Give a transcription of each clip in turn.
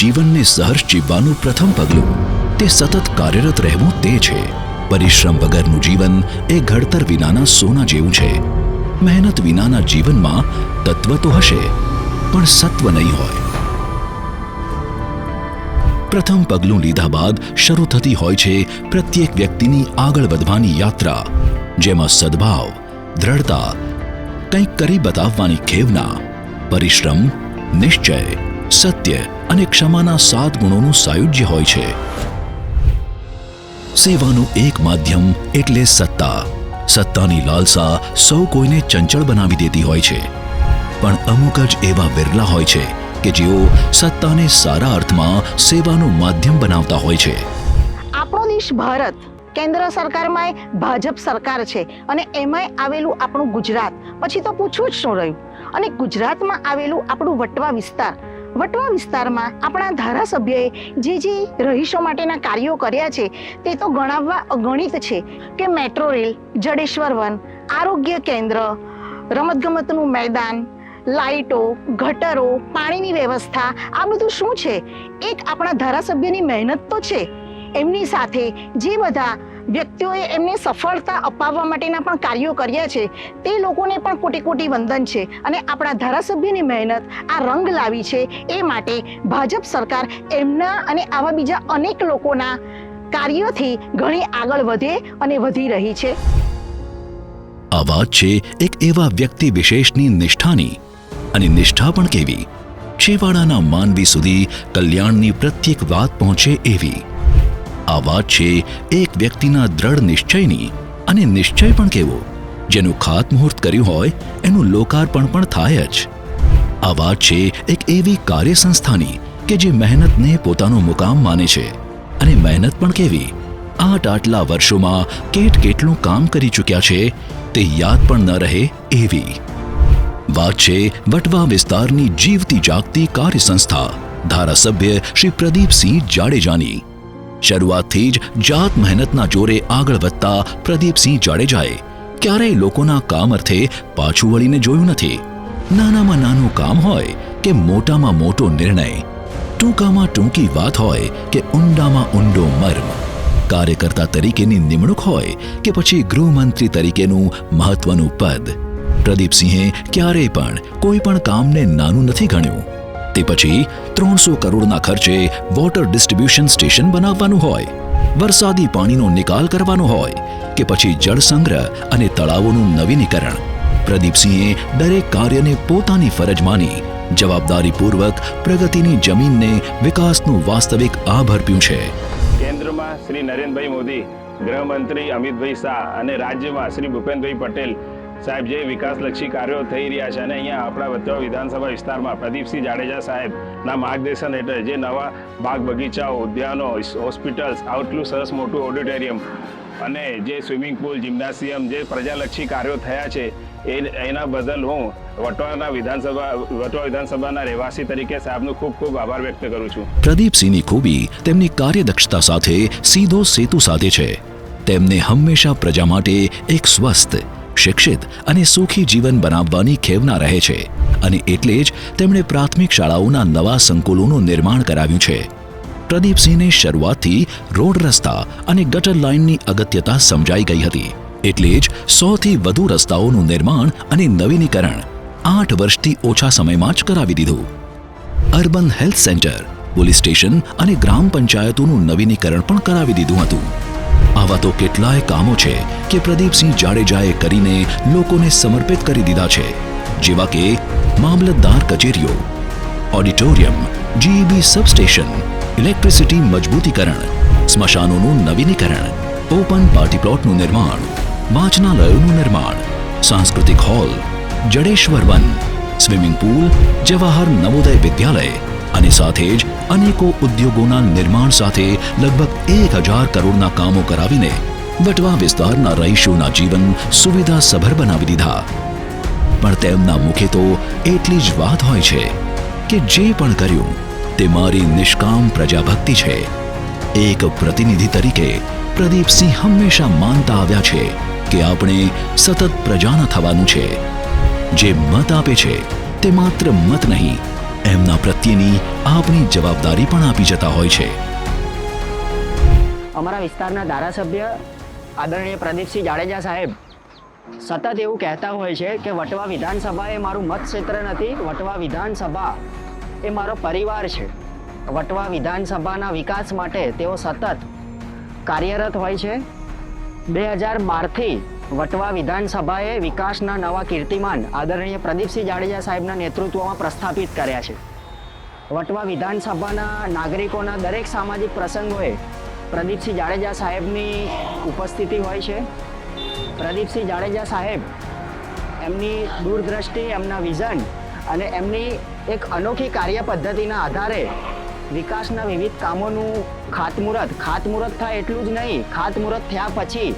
જીવનને સહર્ષ જીવવાનું પ્રથમ પગલું. તે સતત કાર્યરત રહેવું તે છે. પરિશ્રમ વગરનું જીવન એ ઘડતર વિનાના સોના જેવું છે. મહેનત વિનાના જીવનમાં તત્વ તો હશે, પણ સત્વ નહીં હોય. પ્રથમ પગલું લીધા બાદ શરૂ થતી હોય છે પ્રત્યેક વ્યક્તિની આગળ વધવાની યાત્રા, જેમાં સદભાવ, દ્રઢતા, કંઈક કરી બતાવવાની ખેવના, પરિશ્રમ, નિશ્ચય સત્ય અને ક્ષમાના સાત ગુણોનું સાયુજ્ય હોય છે. સેવાનું એક માધ્યમ એટલે સત્તા. સત્તાની લાલસા સૌ કોઈને ચંચળ બનાવી દેતી હોય છે. પણ અમુક જ એવા વિરલા હોય છે કે જેઓ સત્તાને સારા અર્થમાં સેવાનું માધ્યમ બનાવતા હોય છે. આપણો દેશ ભારત, કેન્દ્ર સરકારમાં ભાજપ સરકાર છે અને એમાંય આવેલું આપણું ગુજરાત. પછી તો પૂછવું જ શું રહ્યું? અને ગુજરાતમાં આવેલું આપણું વટવા વિસ્તાર વટવા વિસ્તારમાં આપણા ધારાસભ્યએ જે જે રહીશો માટેના કાર્યો કર્યા છે, તે તો ગણાવવા અગણિત છે કે મેટ્રો રેલ, જડેશ્વર વન, આરોગ્ય કેન્દ્ર, રમતગમતનું મેદાન, લાઇટો, ગટરો, પાણીની વ્યવસ્થા, આ બધું શું છે? એક આપણા ધારાસભ્યની મહેનત તો છે. એમની સાથે જે બધા વ્યક્તિઓએ એમને સફળતા અપાવવા માટેના પણ કાર્યો કર્યા છે. તે લોકોને પણ કોટી કોટી વંદન છે અને આપણા ધારાસભ્યની મહેનત, આ રંગ લાવી છે એ માટે ભાજપ સરકાર એમના અને આવા બીજા અનેક લોકોના કાર્યોથી ઘણી આગળ વધે અને વધી રહી છે. આ વાત છે એક એવા વ્યક્તિ વિશેષની નિષ્ઠાની. અને નિષ્ઠા પણ કેવી? છેવાડાના માનવી સુધી કલ્યાણની પ્રત્યેક વાત પહોંચે એવી. આ વાત છે એક વ્યક્તિના દ્રઢ નિશ્ચયની અને નિશ્ચય પણ કેવો? જેનું ખાતમુહૂર્ત કર્યું હોય, એનું લોકાર્પણ પણ થાય જ. આ વાત છે એક એવી કાર્ય સંસ્થાની કે જે મહેનતને પોતાનો મુકામ માને છે. અને મહેનત પણ કેવી? આઠ આટલા વર્ષોમાં કેટ કેટલું કામ કરી ચૂક્યા છે, તે યાદ પણ ન રહે એવી. વાત છે વટવા વિસ્તારની જીવતી જાગતી કાર્ય સંસ્થા ધારાસભ્ય શ્રી પ્રદીપસિંહ જાડેજાની. શરૂઆતથી જ જાત મહેનતના જોરે આગળ વધતા પ્રદીપસિંહ જાડેજાએ ક્યારેય લોકોના કામ અર્થે પાછું વળીને જોયું નથી. નાનામાં નાનું કામ હોય કે મોટામાં મોટો નિર્ણય. ટૂંકામાં ટૂંકી વાત હોય કે ઊંડામાં ઊંડો મર્મ. કાર્યકર્તા તરીકેની નિમણૂક હોય કે પછી ગૃહમંત્રી તરીકેનું મહત્વનું પદ. પ્રદીપસિંહે ક્યારેય પણ કોઈ પણ કામને નાનું નથી ગણ્યું. તે પછી ત્રણસો કરોડના ખર્ચે વોટર ડિસ્ટ્રીબ્યુશન સ્ટેશન બનાવવાનું હોય, વરસાદી પાણીનો નિકાલ કરવાનો હોય કે પછી જળ સંગ્રહ અને તળાવોનું નવીનીકરણ. પ્રદીપસિંહે દરેક કાર્યને પોતાની ફરજ માની, જવાબદારીપૂર્વક પ્રગતિની જમીનને વિકાસનું વાસ્તવિક આભ અર્પ્યું છે. કેન્દ્રમાં શ્રી નરેન્દ્રભાઈ મોદી, ગૃહમંત્રી અમિતભાઈ શાહ અને રાજ્યમાં શ્રી ભૂપેન્દ્રભાઈ પટેલ સાહેબ, જે વિકાસલક્ષી કાર્યો થઈ રહ્યા છે અને અહીંયા આપણા વચવા વિધાનસભા વિસ્તારમાં પ્રદીપસિંહ જાડેજા સાહેબના માર્ગદર્શન હેઠળ જે નવા બાગ બગીચાઓ, ઉદ્યાનો હોસ્પિટલ્સ, આટલું સરસ મોટું ઓડિટોરિયમ અને જે સ્વિમિંગ પુલ, જિમ્નાસિયમ જે પ્રજાલક્ષી કાર્યો થયા છે, એ એના બદલ હું વટવાના વિધાનસભા, વટવા વિધાનસભાના રહેવાસી તરીકે સાહેબનો ખૂબ ખૂબ આભાર વ્યક્ત કરું છું. પ્રદીપસિંહની ખૂબી તેમની કાર્યદક્ષતા સાથે સીધો સેતુ સાથે છે. તેમને હંમેશા પ્રજા માટે એક સ્વસ્થ શિક્ષિત અને સુખી જીવન બનાવવાની ખેવના રહે છે અને એટલે જ તેમણે પ્રાથમિક શાળાઓના નવા સંકુલોનું નિર્માણ કરાવ્યું છે. પ્રદીપસિંહને શરૂઆતથી રોડ રસ્તા અને ગટર લાઇનની અગત્યતા સમજાઈ ગઈ હતી. એટલે જ સોથી વધુ રસ્તાઓનું નિર્માણ અને નવીનીકરણ આઠ વર્ષથી ઓછા સમયમાં જ કરાવી દીધું. Urban health centre, police station અને ગ્રામ પંચાયતોનું નવીનીકરણ પણ કરાવી દીધું હતું. આવા તો કેટલાય કામો છે કે પ્રદીપસિંહ જાડેજાએ કરીને લોકોને સમર્પિત કરી દીધા છે. જેવા કે મામલતદાર કચેરીઓ, ઓડિટોરિયમ જીઈબી સબસ્ટેશન ઇલેક્ટ્રિસિટી મજબૂતીકરણ, સ્મશાનોનું નવીનીકરણ ઓપન પાર્ટી પ્લોટનું નિર્માણ, વાંચનાલયોનું નિર્માણ, સાંસ્કૃતિક hall Jadeshwar one swimming pool Jawahar Navodaya Vidyalaya અને સાથે જ અનેકો ઉદ્યોગોના નિર્માણ સાથે લગભગ એક હજાર કરોડના કામો કરાવીને વટવા વિસ્તારના રહીશોના જીવન સુવિધા સભર બનાવી દીધા. પણ તેમના મુખે તો એટલી જ વાત હોય છે કે જે પણ કર્યું, તે મારી નિષ્કામ પ્રજાભક્તિ છે. એક પ્રતિનિધિ તરીકે પ્રદીપસિંહ હંમેશા માનતા આવ્યા છે કે આપણે સતત પ્રજાના થવાનું છે. જે મત આપે છે, તે માત્ર મત નહીં એમના પ્રત્યેની આપણી જવાબદારી પણ આપી જતા હોય છે. અમારા વિસ્તારના ધારાસભ્ય આદરણીય પ્રદીપસિંહ જાડેજા સાહેબ સતત એવું કહેતા હોય છે કે વટવા વિધાનસભા એ મારું મત ક્ષેત્ર નથી, વટવા વિધાનસભા એ મારો પરિવાર છે. વટવા વિધાનસભાના વિકાસ માટે તેઓ સતત કાર્યરત હોય છે. બે હજાર બારથી વટવા વિધાનસભાએ વિકાસના નવા કીર્તિમાન આદરણીય પ્રદીપસિંહ જાડેજા સાહેબના નેતૃત્વમાં પ્રસ્થાપિત કર્યા છે. વટવા વિધાનસભાના નાગરિકોના દરેક સામાજિક પ્રસંગોએ પ્રદીપસિંહ જાડેજા સાહેબની ઉપસ્થિતિ હોય છે. પ્રદીપસિંહ જાડેજા સાહેબ એમની દૂરદ્રષ્ટિ, એમના વિઝન અને એમની એક અનોખી કાર્ય પદ્ધતિના આધારે વિકાસના વિવિધ કામોનું ખાતમુહૂર્ત ખાતમુહૂર્ત થાય એટલું જ નહીં, ખાતમુહૂર્ત થયા પછી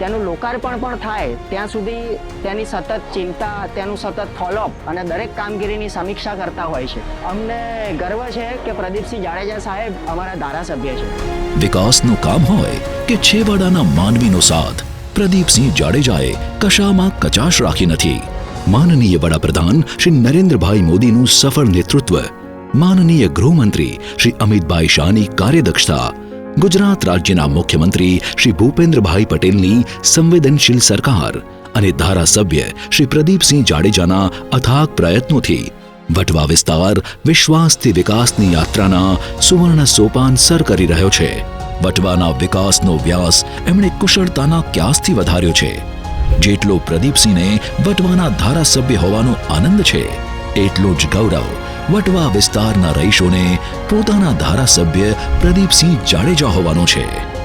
તેનું લોકાર્પણ પણ થાય. ત્યાં સુધી તેની સતત ચિંતા, તેનું સતત ફોલોઅપ અને દરેક કામગીરીની સમીક્ષા કરતા હોય છે. અમને ગર્વ છે કે પ્રદીપસિંહ જાડેજા સાહેબ અમારા ધારાસભ્ય છે. વિકાસનું કામ હોય કે છેવાડાના માનવીનો સાથ, પ્રદીપસિંહ જાડેજાએ કશામાં કચાશ રાખી નથી. માનનીય વડાપ્રધાન શ્રી નરેન્દ્રભાઈ મોદીનું સફળ નેતૃત્વ, માનનીય ગૃહમંત્રી શ્રી અમિતભાઈ શાહની કાર્યદક્ષતા ગુજરાત રાજ્યના મુખ્યમંત્રી શ્રી ભૂપેન્દ્રભાઈ પટેલની સંવેદનશીલ સરકાર અને ધારાસભ્ય શ્રી પ્રદીપસિંહ જાડેજાના અથાગ પ્રયત્નોથી વટવા વિસ્તાર વિશ્વાસથી વિકાસની યાત્રાના સુવર્ણ સોપાન સર કરી રહ્યો છે. વટવાના વિકાસનો વ્યાસ એમણે કુશળતાના ક્યાસથી વધાર્યો છે. જેટલો પ્રદીપસિંહને વટવાના ધારાસભ્ય હોવાનો આનંદ છે, એટલો જ ગૌરવ વટવા વિસ્તારના રહીશોને પોતાના ધારાસભ્ય પ્રદીપસિંહ જાડેજા હોવાનો છે.